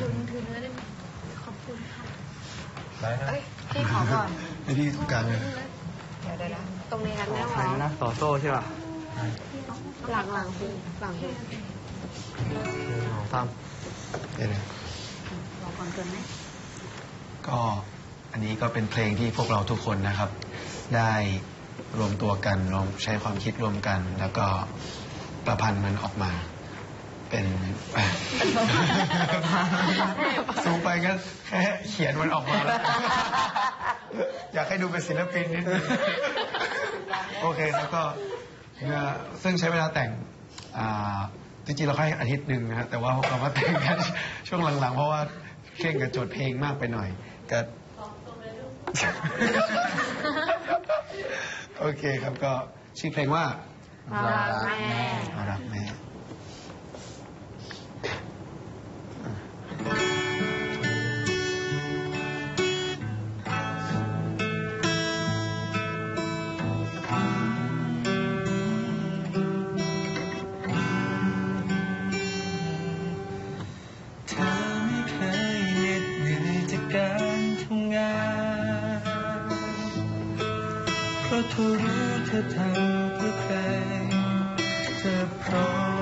ถือถือเนื้อได้ไหมขอบคุณค่ะได้นะเอ้ยพี่ขอก่อน ไอ้ที่ตรงกลางเลยเดี๋ยวเดี๋ยวนะตรงนี้นะไม่ต้องใครร้องนะต่อโซ่ใช่ป่ะหลังหลังพี่หลังพี่หนึ่งสองสามเดี๋ยวนะรอก่อนเกินไหมก็อันนี้ก็เป็นเพลงที่พวกเราทุกคนนะครับ ได้รวมตัวกันรวมใช้ความคิดรวมกัน แล้วก็ประพันธ์มันออกมา เป็นสูงไปก็แค่เขียนมันออกมาแล้วอยากให้ดูเป็นศิลปินนิดนึงโอเคแล้วก็เนื้อซึ่งใช้เวลาแต่งอ่าจริงๆเราแค่อาทิตย์หนึ่งนะฮะแต่ว่าเราก็แต่งกันช่วงหลังๆ เพราะว่าเคร่งกับโจทย์เพลงมากไปหน่อยก็โอเคครับก็ชื่อเพลงว่ารักแม่รักแม่ เพราะเธอรู้เธอทำเพื่อใครเธอพร้อม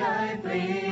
มไ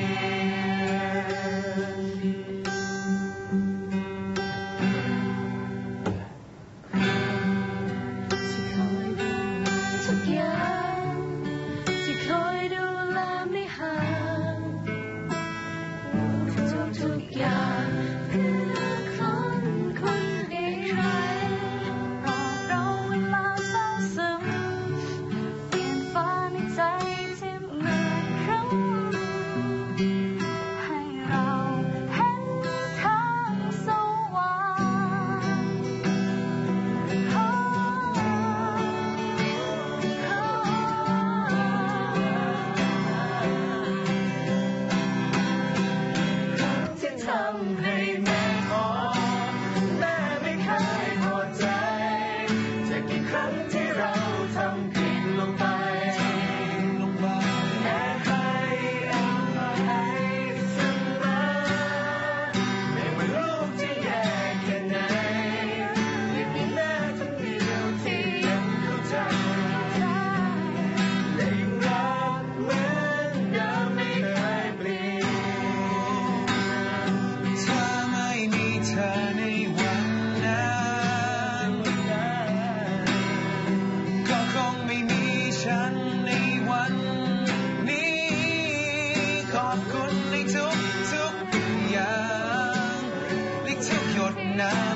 ก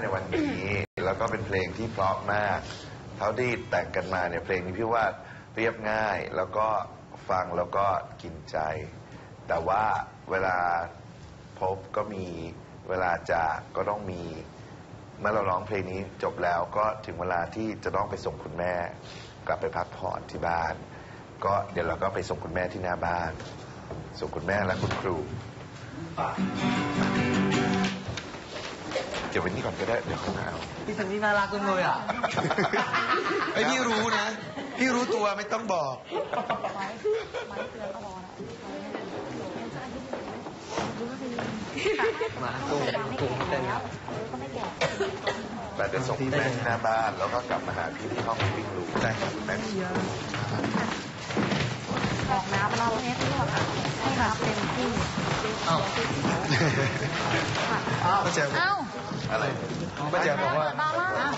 ในวันนี้ แล้วก็เป็นเพลงที่เพราะมาก เท่าที่แต่งกันมาเนี่ยเพลงนี้พี่ว่าเรียบง่ายแล้วก็ฟังแล้วก็กินใจ แต่ว่าเวลาพบก็มีเวลาจากก็ต้องมี เมื่อเราร้องเพลงนี้จบแล้วก็ถึงเวลาที่จะต้องไปส่งคุณแม่ กลับไปพักผ่อนที่บ้าน ก็เดี๋ยวเราก็ไปส่งคุณแม่ที่หน้าบ้าน ส่งคุณแม่และคุณครู เดี๋ยววันนี้ก่อนก็ได้เดี๋ยวเขามาเอาพี่ซันนี่น่ารักจังเลยอะไอยพี่รู้นะ พี่รู้ตัวไม่ต้องบอก มาตุ้งตุ้งเต้นครับแต่เดี๋ยวส่งคุณแม่ที่หน้าบ้านแล้วก็กลับมาหาพี่ที่ห้องวิ่งลูกได้ครับแม่บอกน้ำเราให้เลือกให้มาเป็นที่อ้าวป้าแจ๋วเอ้า อะไรป้าแจ๋วบอกว่ามาล่า